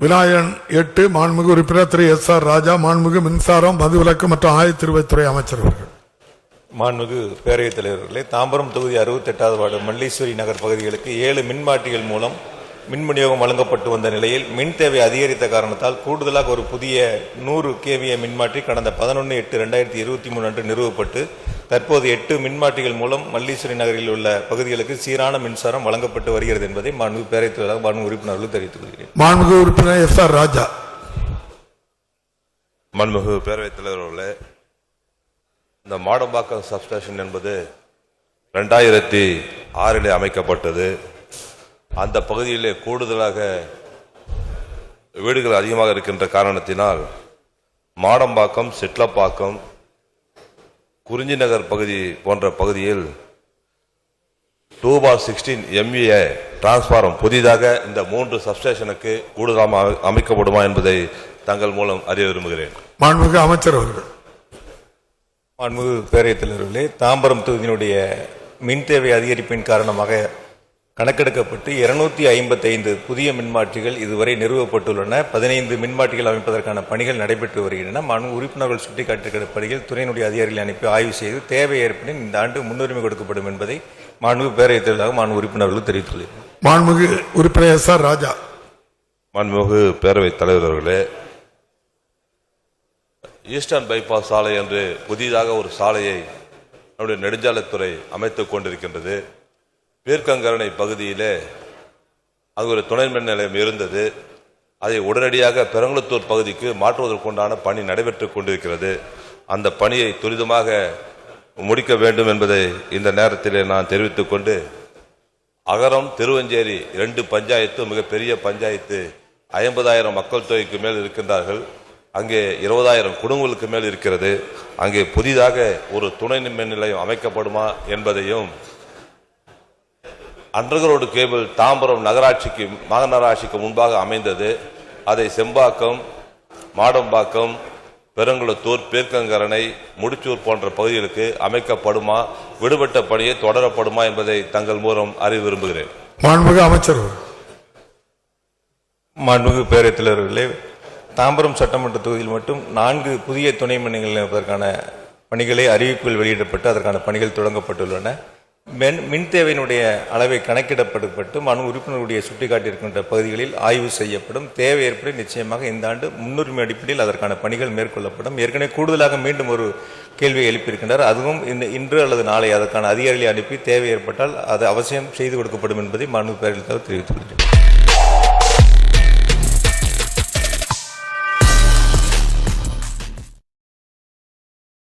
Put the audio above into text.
விநாயகன் எட்டு மாண்புமிகு உறுப்பினர் திரு எஸ் ஆர் ராஜா மாண்புமிகு மின்சாரம் மதுவிலக்கு மற்றும் ஆயத்திருவைத்துறை அமைச்சர் அவர்கள். மாண்புமிகு பேரவைத் தலைவர்களே தாம்பரம் தொகுதி அறுபத்தெட்டாவது வார்டு மல்லீஸ்வரி நகர் பகுதிகளுக்கு ஏழு மின்மாட்டிகள் மூலம் மின் விநியோகம் வழங்கப்பட்டு வந்த நிலையில் மின் தேவை அதிகரித்த காரணத்தால் கூடுதலாக ஒரு புதிய நூறு கேவிய மின்மாற்றி கடந்த பதினொன்று எட்டு ரெண்டாயிரத்தி இருபத்தி மூணு அன்று நிறுவப்பட்டு தற்போது எட்டு மின்மாற்றிகள் மூலம் மல்லீஸ்வரி நகரில் உள்ள பகுதிகளுக்கு சீரான மின்சாரம் வழங்கப்பட்டு வருகிறது என்பதை மாண்புமிகு பேரவைத் தலைவராக மாண்புமிகு உறுப்பினர்கள் தெரிவித்துக் கொள்கிறேன். மாண்புமிகு உறுப்பினர் எஸ் ஆர் ராஜா. மன்மிகு பேரவைத் தலைவர் அவர்களே இந்த மாடம்பாக்கம் சப்ஸ்டேஷன் என்பது ரெண்டாயிரத்தி ஆறிலே அமைக்கப்பட்டது. அந்த பகுதியிலே கூடுதலாக வீடுகள் அதிகமாக இருக்கின்ற காரணத்தினால் மாடம்பாக்கம் சிட்லப்பாக்கம் குறிஞ்சி நகர் பகுதி போன்ற பகுதியில் two four sixteen M A transformer புதிதாக இந்த மூன்று சப்ஸ்டேஷனுக்கு கூடுதலாக அமை- அமைக்கப்படுமா என்பதை தங்கள் மூலம் அறிய விரும்புகிறேன். மாண்புமிகு அமைச்சர் அவர்கள். மாண்புமிகு பேரவைத் தலைவர்களே தாம்பரம் தொகுதியினுடைய மின் தேவை அதிகரிப்பின் காரணமாக கணக்கெடுக்கப்பட்டு இருநூத்தி ஐம்பத்தைந்து புதிய மின்மாற்றிகள் இதுவரை நிறுவப்பட்டுள்ளன. பதினைந்து மின்மாற்றிகள் அமைப்பதற்கான பணிகள் நடைபெற்று வருகின்றன. மாண்பு உறுப்பினர்கள் சுட்டிக்காட்டியிருக்கிற பணிகள் துறையினுடைய அதிகாரிகளை அனுப்பி ஆய்வு செய்து தேவை ஏற்படின் இந்த ஆண்டு முன்னுரிமை கொடுக்கப்படும் என்பதை மாண்புமிகு பேரவைத் தலைவராக மாண்பு உறுப்பினர்கள் தெரிவித்துள்ளேன் மாண்புமிகு உறுப்பினர் எஸ் ஆர் ராஜா. மாண்புமிகு பேரவைத் தலைவர் அவர்களே ஈஸ்டர்ன் பைபாஸ் சாலை என்று புதிதாக ஒரு சாலையை நம்முடைய நெடுஞ்சாலைத்துறை அமைத்துக் கொண்டிருக்கின்றது. பேர்க்கங்கரணை பகுதியிலே அது ஒரு துணை மின் நிலையம் இருந்தது. அதை உடனடியாக பெரங்குளத்தூர் பகுதிக்கு மாற்றுவதற்குண்டான பணி நடைபெற்றுக் கொண்டிருக்கிறது. அந்த பணியை துரிதமாக முடிக்க வேண்டும் என்பதை இந்த நேரத்திலே நான் தெரிவித்துக் கொண்டு அகரம் திருவஞ்சேரி இரண்டு பஞ்சாயத்து மிகப்பெரிய பஞ்சாயத்து ஐம்பதாயிரம் மக்கள் தொகைக்கு மேல் இருக்கின்றார்கள். அங்கே இருபதாயிரம் குடும்பங்களுக்கு மேல் இருக்கிறது. அங்கே புதிதாக ஒரு துணை மின் நிலையம் அமைக்கப்படுமா என்பதையும் அண்டர்கிரவுண்ட் கேபிள் தாம்பரம் நகராட்சிக்கு மாநகராட்சிக்கு முன்பாக அமைந்தது. அதை செம்பாக்கம் மாடம்பாக்கம் பெருங்குளத்தூர் பேர்க்கங்கரணை முடிச்சூர் போன்ற பகுதிகளுக்கு அமைக்கப்படுமா விடுபட்ட பணியை தொடரப்படுமா என்பதை தங்கள் மூலம் அறிய விரும்புகிறேன். மாண்புமிகு அமைச்சர் அவர்கள். மாண்புமிகு பேரவைத் தலைவர்களே தாம்பரம் சட்டமன்ற தொகுதியில் மட்டும் நான்கு புதிய துணை மின்நிலையங்கள் அமைப்பதற்கான பணிகளை அறிவிப்புகள் வெளியிடப்பட்டு அதற்கான பணிகள் தொடங்கப்பட்டுள்ளன. மின் மின் தேவையினுடைய அளவை கணக்கிடப்பட்டு மனு உறுப்பினருடைய சுட்டிக்காட்டியிருக்கின்ற பகுதிகளில் ஆய்வு செய்யப்படும். தேவை ஏற்படி நிச்சயமாக இந்த ஆண்டு முன்னுரிமை அடிப்படையில் அதற்கான பணிகள் மேற்கொள்ளப்படும். ஏற்கனவே கூடுதலாக மீண்டும் ஒரு கேள்வியை எழுப்பியிருக்கின்றார். அதுவும் இந்த இன்று அல்லது நாளை அதற்கான அதிகாரிகளை அனுப்பி தேவை ஏற்பட்டால் அது அவசியம் செய்து கொடுக்கப்படும் என்பதை மனு பேரில் தலைவர் தெரிவித்துள்ளேன்